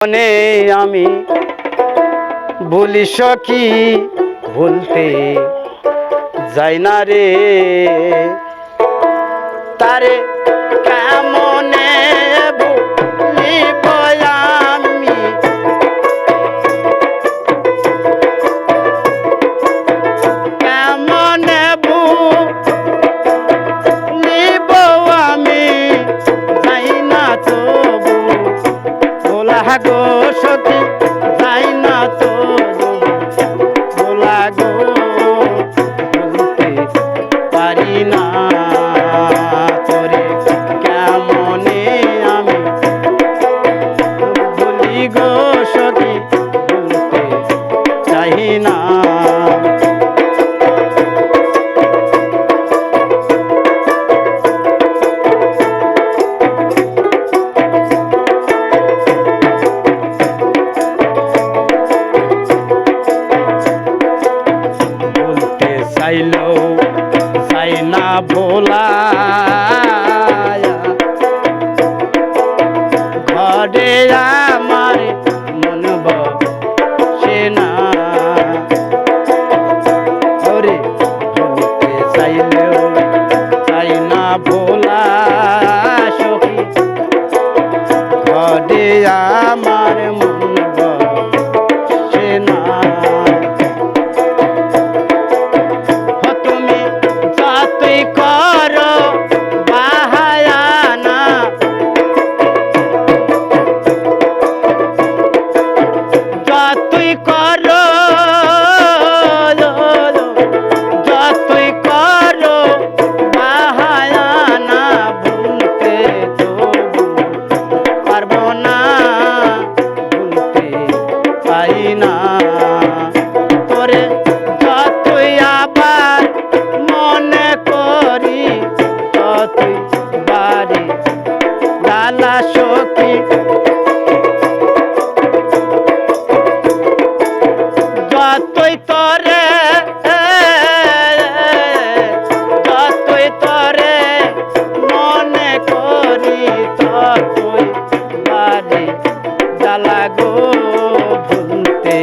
মনে আমি বলি সখি ভুলতে? যাই না রে। তারে ভোলা গো সতী আমার মন সে না ওরে বলতে চাইলেও চাই না ভোলা সখী ঘরে আমার ডালা সখী। যতই তরে যতই তরে মনে করি ততই বাড়ি জ্বালা গো ভুলতে।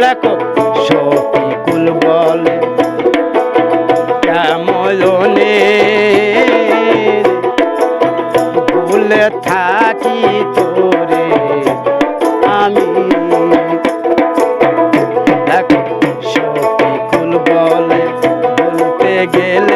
হলাক শফিকুল বলে কেমনে ভুলে থাকি তোরে আমি। লেখো শফিকুল বলে বলতে গেলে